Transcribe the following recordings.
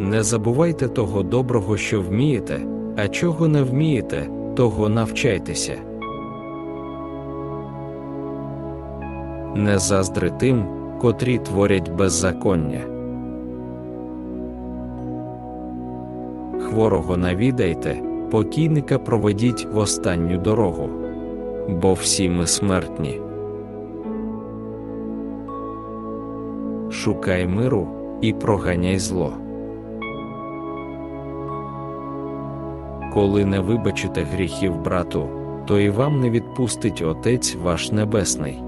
Не забувайте того доброго, що вмієте, а чого не вмієте, того навчайтеся. Не заздри тим, котрі творять беззаконня. Хворого навідайте, покійника проведіть в останню дорогу. Бо всі ми смертні. Шукай миру і проганяй зло. Коли не вибачите гріхів брату, то і вам не відпустить Отець ваш Небесний.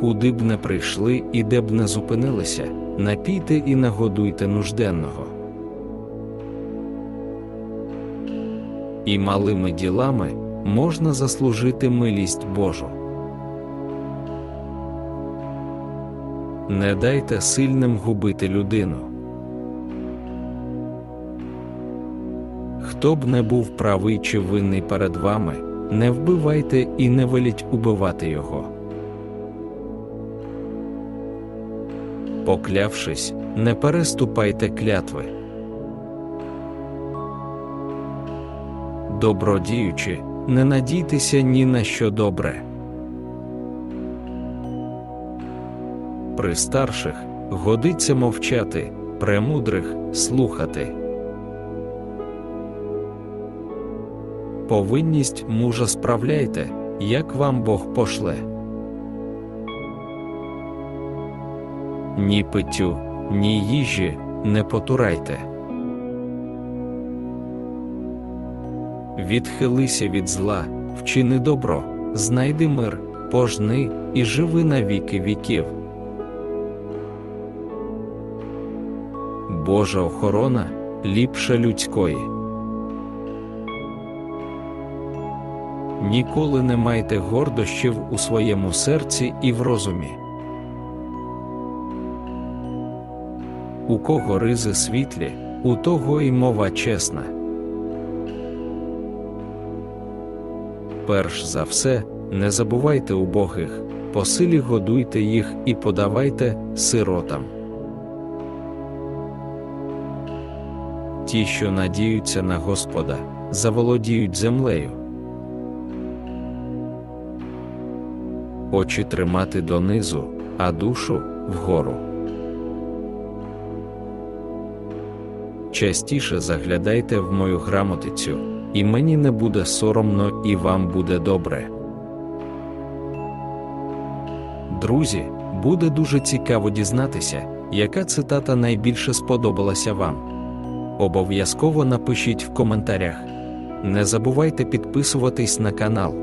Куди б не прийшли і де б не зупинилися, напійте і нагодуйте нужденного. І малими ділами можна заслужити милість Божу. Не дайте сильним губити людину. Хто б не був правий чи винний перед вами, не вбивайте і не веліть убивати його. Поклявшись, не переступайте клятви. Добродіючи, не надійтеся ні на що добре. При старших годиться мовчати, премудрих слухати. Повинність мужа справляйте, як вам Бог пошле. Ні питтю, ні їжі не потурайте. Відхилися від зла, вчини добро, знайди мир, пожни і живи на віки віків. Божа охорона ліпша людської. Ніколи не майте гордощів у своєму серці і в розумі. У кого ризи світлі, у того й мова чесна. Перш за все, не забувайте убогих, по силі годуйте їх і подавайте сиротам. Ті, що надіються на Господа, заволодіють землею. Очі тримати донизу, а душу вгору. Частіше заглядайте в мою грамотицю, і мені не буде соромно, і вам буде добре. Друзі, буде дуже цікаво дізнатися, яка цитата найбільше сподобалася вам. Обов'язково напишіть в коментарях. Не забувайте підписуватись на канал.